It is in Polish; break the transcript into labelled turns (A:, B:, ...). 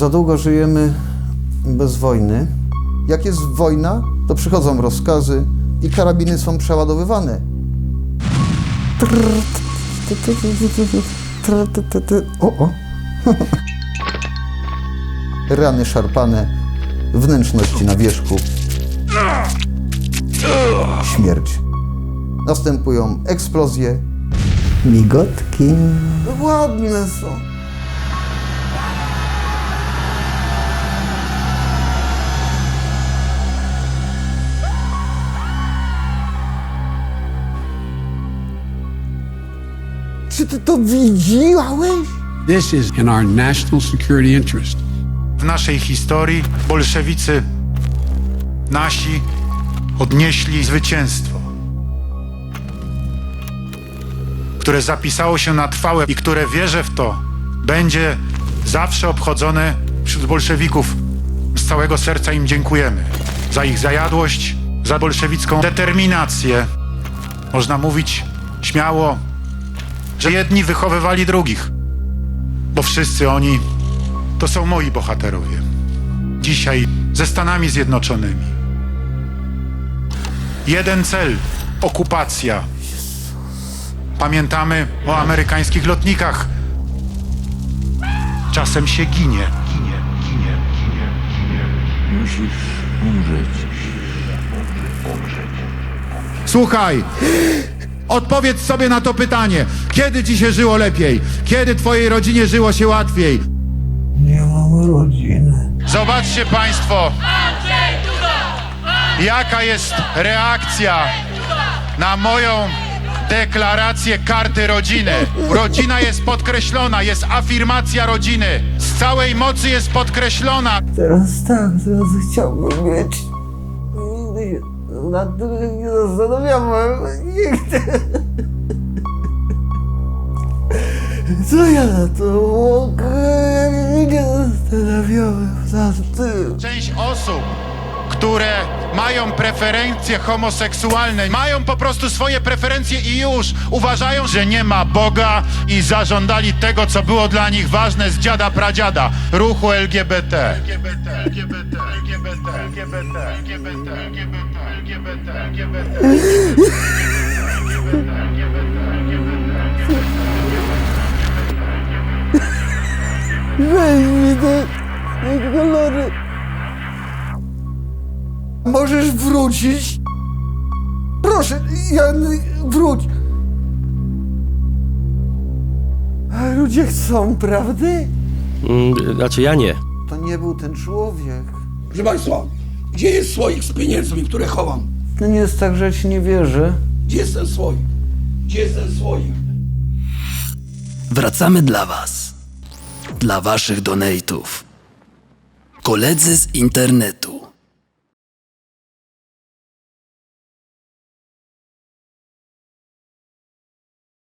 A: Za długo żyjemy bez wojny. Jak jest wojna, to przychodzą rozkazy i karabiny są przeładowywane. O, o. Rany szarpane, wnętrzności na wierzchu. Śmierć. Następują eksplozje. Migotki. Ładne są. Czy ty to widziałeś?
B: This is in our national security interest.
C: W naszej historii bolszewicy nasi odnieśli zwycięstwo, które zapisało się na trwałe i które wierzę w to, będzie zawsze obchodzone wśród bolszewików. Z całego serca im dziękujemy za ich zajadłość, za bolszewicką determinację. Można mówić śmiało, że jedni wychowywali drugich, bo wszyscy oni to są moi bohaterowie. Dzisiaj ze Stanami Zjednoczonymi. Jeden cel okupacja. Pamiętamy o amerykańskich lotnikach. Czasem się ginie. Ginie, ginie, ginie, ginie.
D: Musisz umrzeć.
E: Słuchaj, odpowiedz sobie na to pytanie. Kiedy ci się żyło lepiej? Kiedy twojej rodzinie żyło się łatwiej?
D: Nie mam rodziny.
C: Zobaczcie Państwo, jaka jest reakcja na moją deklarację karty rodziny. Rodzina jest podkreślona, jest afirmacja rodziny. Z całej mocy jest podkreślona.
D: Teraz tak, teraz chciałbym mieć. Nad tym nie zastanawiałem. Nigdy. Co ja na to mogę? Nie zastanawiałem nad tym.
C: Część osób, które mają preferencje homoseksualne, mają po prostu swoje preferencje i już uważają, że nie ma Boga i zażądali tego, co było dla nich ważne z dziada pradziada, ruchu LGBT. LGBT, LGBT, LGBT, LGBT, LGBT, LGBT, LGBT, LGBT.
A: Weź mi te, te kolory. Możesz wrócić? Proszę, Jan, wróć. A ludzie chcą prawdy?
F: Mm, Znaczy ja nie.
A: To nie był ten człowiek.
G: Proszę Państwa, gdzie jest słoik z pieniędzmi, które chowam?
A: To nie jest tak, że ja ci nie wierzę.
G: Gdzie jest ten słoik? Gdzie jest ten słoik?
H: Wracamy dla Was. Dla Waszych donate'ów. Koledzy z internetu.